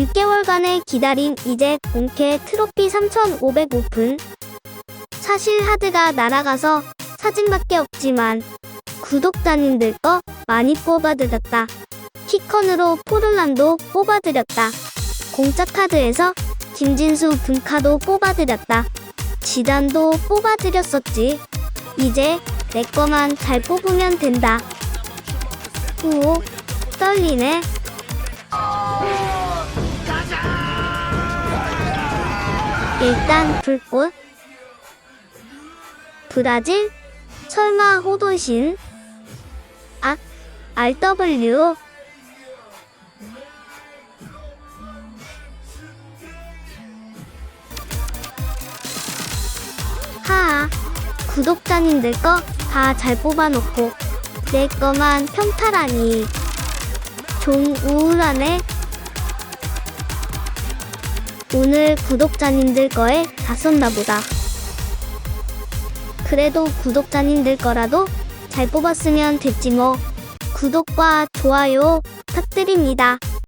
6개월간의 기다림 이제 본캐 트로피 3500 오픈. 사실 하드가 날아가서 사진밖에 없지만 구독자님들 거 많이 뽑아드렸다. 키컨으로 포르란도 뽑아드렸다. 공짜 카드에서 김진수 분카도 뽑아드렸다. 지단도 뽑아드렸었지. 이제 내 거만 잘 뽑으면 된다. 오, 떨리네. 일단 불꽃. 브라질? 설마 호도신? 아, RW? 하아, 구독자님들 거 다 잘 뽑아놓고 내 거만 평타라니. 좀 우울하네. 오늘 구독자님들 거에 다 썼나 보다. 그래도 구독자님들 거라도 잘 뽑았으면 됐지 뭐. 구독과 좋아요 부탁드립니다.